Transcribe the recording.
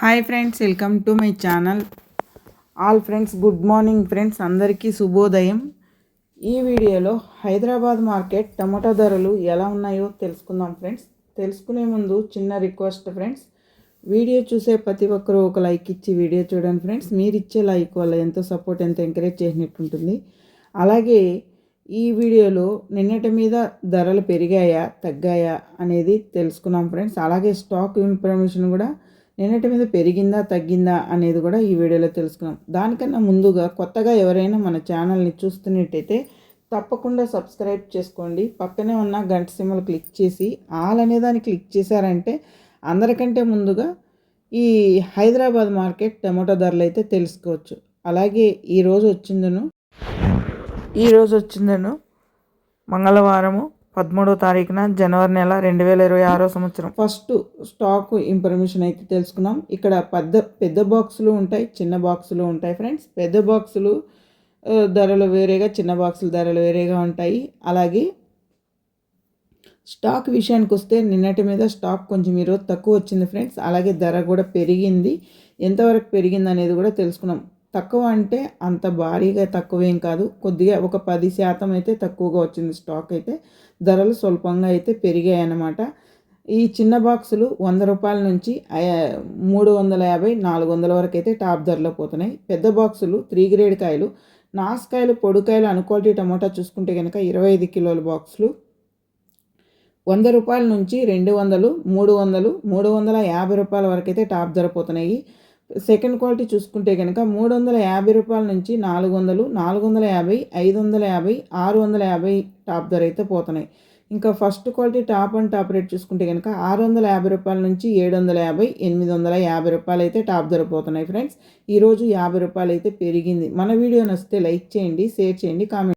Hi friends welcome to my channel. All friends good morning friends అందరికీ శుభోదయం. ఈ వీడియోలో హైదరాబాద్ మార్కెట్ టమాటా ధరలు ఎలా ఉన్నాయో తెలుసుకుందాం ఫ్రెండ్స్. తెలుసుకునే ముందు చిన్న రిక్వెస్ట్ ఫ్రెండ్స్. వీడియో చూసే ప్రతి ఒక్కరూ ఒక లైక్ ఇచ్చి వీడియో చూడండి ఫ్రెండ్స్. మీరు ఇచ్చే లైక్ వల్ల ఎంతో సపోర్ట్ ఎంతో ఎంకరేజ్ చేసినట్టు ఉంటుంది అలాగే ఈ వీడియోలో నిన్నటి మీద ధరలు పెరిగాయా తగ్గాయా అనేది తెలుసుకున్నాం ఫ్రెండ్స్. అలాగే స్టాక్ ఇన్ఫర్మేషన్ కూడా నిన్నటి మీద పెరిగిందా తగ్గిందా అనేది కూడా ఈ వీడియోలో తెలుసుకున్నాం. దానికన్నా ముందుగా కొత్తగా ఎవరైనా మన ఛానల్ని చూస్తున్నట్టయితే తప్పకుండా సబ్స్క్రైబ్ చేసుకోండి. పక్కనే ఉన్న గంట సిమ్మలు క్లిక్ చేసి ఆల్ అనే దాన్ని క్లిక్ చేశారంటే అందరికంటే ముందుగా ఈ హైదరాబాద్ మార్కెట్ టమాటో ధరలు అయితే తెలుసుకోవచ్చు. అలాగే ఈరోజు వచ్చిందను ఈరోజు వచ్చిందను మంగళవారము పదమూడో తారీఖున జనవరి నెల రెండు వేల ఇరవై ఆరో సంవత్సరం. ఫస్ట్ స్టాక్ ఇన్ఫర్మేషన్ అయితే తెలుసుకున్నాం. ఇక్కడ పెద్ద పెద్ద బాక్సులు ఉంటాయి చిన్న బాక్సులు ఉంటాయి ఫ్రెండ్స్. పెద్ద బాక్సులు ధరలు వేరేగా చిన్న బాక్సుల ధరలు వేరేగా ఉంటాయి. అలాగే స్టాక్ విషయానికి వస్తే నిన్నటి మీద స్టాక్ కొంచెం ఈరోజు తక్కువ వచ్చింది ఫ్రెండ్స్. అలాగే ధర కూడా పెరిగింది. ఎంతవరకు పెరిగింది అనేది కూడా తెలుసుకున్నాం. తక్కువ అంటే అంత భారీగా తక్కువేం కాదు. కొద్దిగా ఒక పది శాతం అయితే తక్కువగా వచ్చింది స్టాక్ అయితే. ధరలు స్వల్పంగా అయితే పెరిగాయి అన్నమాట ఈ చిన్న బాక్సులు వంద రూపాయల నుంచి మూడు వందల యాభై నాలుగు వందల వరకు అయితే టాప్ ధరలో పోతున్నాయి. పెద్ద బాక్సులు త్రీ గ్రేడ్ కాయలు నాసుకాయలు పొడికాయలు అన్క్వాలిటీ టమోటా చూసుకుంటే కనుక ఇరవై ఐదు కిలోల బాక్సులు వంద రూపాయల నుంచి రెండు వందలు మూడు వందలు మూడు వందల యాభై రూపాయల వరకు అయితే టాప్ ధర పోతున్నాయి. సెకండ్ క్వాలిటీ చూసుకుంటే కనుక మూడు వందల యాభై రూపాయల నుంచి నాలుగు వందలు నాలుగు వందల యాభై ఐదు వందల యాభై ఆరు వందల యాభై టాప్ ధర అయితే పోతున్నాయి. ఇంకా first quality top and top rate చూసుకుంటే కనుక ఆరు వందల యాభై రూపాయల నుంచి ఏడు వందల యాభై ఎనిమిది వందల యాభై రూపాయలు అయితే టాప్ ధర పోతున్నాయి ఫ్రెండ్స్. ఈరోజు యాభై రూపాయలు అయితే పెరిగింది. మన వీడియో నచ్చితే లైక్ చేయండి షేర్ చేయండి కామెంట్